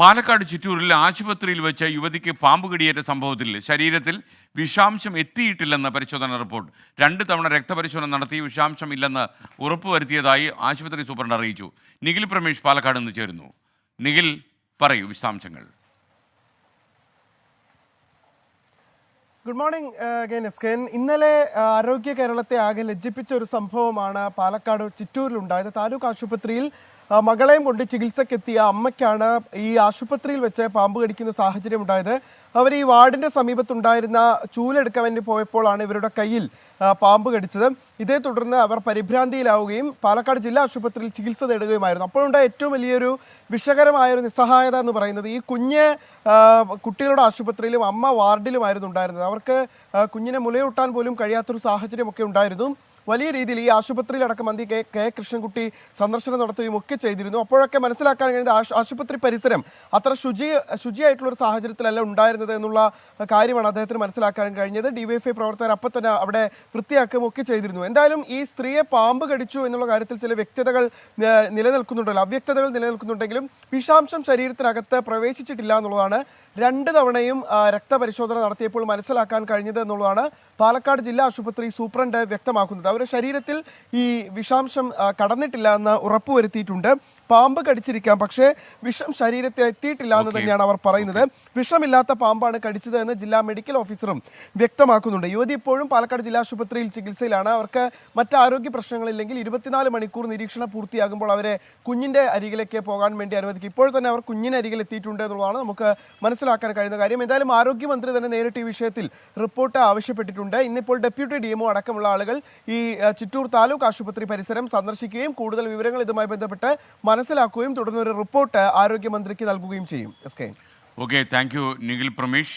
പാലക്കാട് ചിറ്റൂരിൽ ആശുപത്രിയിൽ വെച്ച് യുവതിക്ക് പാമ്പ് കടിയേറ്റ സംഭവത്തിൽ ശരീരത്തിൽ വിഷാംശം എത്തിയിട്ടില്ലെന്ന പരിശോധന റിപ്പോർട്ട്. രണ്ട് തവണ രക്തപരിശോധന നടത്തി വിഷാംശം ഇല്ലെന്ന് ഉറപ്പുവരുത്തിയതായി ആശുപത്രി സൂപ്രണ്ട് അറിയിച്ചു. നിഖിൽ പ്രമേഷ് പാലക്കാട് നിന്ന് ചേരുന്നു. നിഖിൽ പറയൂ വിശദാംശങ്ങൾ. ഗുഡ് മോർണിംഗ് എസ്കെൻ ഇന്നലെ ആരോഗ്യ കേരളത്തെ ആകെ ലജ്ജിപ്പിച്ച ഒരു സംഭവമാണ് പാലക്കാട് ചിറ്റൂരിലുണ്ടായത്. താലൂക്ക് ആശുപത്രിയിൽ ആ, മകളെയും കൊണ്ട് ചികിത്സക്കെത്തിയ അമ്മയ്ക്കാണ് ഈ ആശുപത്രിയിൽ വെച്ച് പാമ്പ് കടിക്കുന്ന സാഹചര്യം ഉണ്ടായത്. അവർ ഈ വാർഡിന്റെ സമീപത്തുണ്ടായിരുന്ന ചൂലെടുക്കാൻ വേണ്ടി പോയപ്പോഴാണ് ഇവരുടെ കയ്യിൽ പാമ്പ് കടിച്ചത്. ഇതേ തുടർന്ന് അവർ പരിഭ്രാന്തിയിലാവുകയും പാലക്കാട് ജില്ലാ ആശുപത്രിയിൽ ചികിത്സ തേടുകയുമായിരുന്നു. അപ്പോഴുണ്ടായ ഏറ്റവും വലിയൊരു വിഷകരമായ ഒരു നിസ്സഹായത എന്ന് പറയുന്നത് ഈ കുഞ്ഞ് കുട്ടികളുടെ ആശുപത്രിയിലും അമ്മ വാർഡിലുമായിരുന്നു ഉണ്ടായിരുന്നത്. അവർക്ക് കുഞ്ഞിനെ മുലയൂട്ടാൻ പോലും കഴിയാത്തൊരു സാഹചര്യമൊക്കെ ഉണ്ടായിരുന്നു. വലിയ രീതിയിൽ ഈ ആശുപത്രിയിലടക്കം മന്ത്രി കെ കെ കൃഷ്ണൻകുട്ടി സന്ദർശനം നടത്തുകയും ഒക്കെ ചെയ്തിരുന്നു. അപ്പോഴൊക്കെ മനസ്സിലാക്കാൻ ആശു- ആശുപത്രി പരിസരം അത്ര ശുചി ശുചിയായിട്ടുള്ള ഒരു സാഹചര്യത്തിലല്ല ഉണ്ടായിരുന്നത് എന്നുള്ള കാര്യമാണ് അദ്ദേഹത്തിന് മനസ്സിലാക്കാൻ കഴിഞ്ഞത്. ഡിവൈഎഫ്ഐ പ്രവർത്തകർ അപ്പം തന്നെ അവിടെ വൃത്തിയാക്കുകയും ഒക്കെ ചെയ്തിരുന്നു. എന്തായാലും ഈ സ്ത്രീയെ പാമ്പ് കടിച്ചു എന്നുള്ള കാര്യത്തിൽ ചില വ്യക്തതകൾ നിലനിൽക്കുന്നുണ്ടല്ലോ. അവ്യക്തതകൾ നിലനിൽക്കുന്നുണ്ടെങ്കിലും വിഷാംശം ശരീരത്തിനകത്ത് പ്രവേശിച്ചിട്ടില്ല എന്നുള്ളതാണ് രണ്ട് തവണയും രക്തപരിശോധന നടത്തിയപ്പോൾ മനസ്സിലാക്കാൻ കഴിഞ്ഞത് എന്നുള്ളതാണ് പാലക്കാട് ജില്ലാ ആശുപത്രി സൂപ്രണ്ട് വ്യക്തമാക്കുന്നത്. അവരുടെ ശരീരത്തിൽ ഈ വിഷാംശം കടന്നിട്ടില്ല എന്ന് ഉറപ്പുവരുത്തിയിട്ടുണ്ട്. പാമ്പ് കടിച്ചിരിക്കാം. പക്ഷേ വിഷം ശരീരത്തിൽ എത്തിയിട്ടില്ല എന്ന് തന്നെയാണ് അവർ പറയുന്നത്. വിഷമില്ലാത്ത പാമ്പാണ് കടിച്ചത് എന്ന് ജില്ലാ മെഡിക്കൽ ഓഫീസറും വ്യക്തമാക്കുന്നുണ്ട്. യുവതി ഇപ്പോഴും പാലക്കാട് ജില്ലാ ആശുപത്രിയിൽ ചികിത്സയിലാണ്. അവർക്ക് മറ്റ് ആരോഗ്യ പ്രശ്നങ്ങളില്ലെങ്കിൽ ഇരുപത്തിനാല് മണിക്കൂർ നിരീക്ഷണം പൂർത്തിയാകുമ്പോൾ അവരെ കുഞ്ഞിന്റെ അരികിലേക്ക് പോകാൻ വേണ്ടി അനുവദിക്കും. ഇപ്പോൾ തന്നെ അവർ കുഞ്ഞിന് അരികിൽ എത്തിയിട്ടുണ്ട് എന്നുള്ളതാണ് നമുക്ക് മനസ്സിലാക്കാൻ കഴിയുന്ന കാര്യം. എന്തായാലും ആരോഗ്യമന്ത്രി തന്നെ നേരിട്ട് ഈ വിഷയത്തിൽ റിപ്പോർട്ട് ആവശ്യപ്പെട്ടിട്ടുണ്ട്. ഇന്നിപ്പോൾ ഡെപ്യൂട്ടി ഡി എംഒ അടക്കമുള്ള ആളുകൾ ഈ ചിറ്റൂർ താലൂക്ക് ആശുപത്രി പരിസരം സന്ദർശിക്കുകയും കൂടുതൽ വിവരങ്ങൾ ഇതുമായി ബന്ധപ്പെട്ട് മനസ്സിലാക്കുകയും തുടർന്ന് ഒരു റിപ്പോർട്ട് ആരോഗ്യമന്ത്രിക്ക് നൽകുകയും ചെയ്യും. S K. Okay thank you Nikhil Pramesh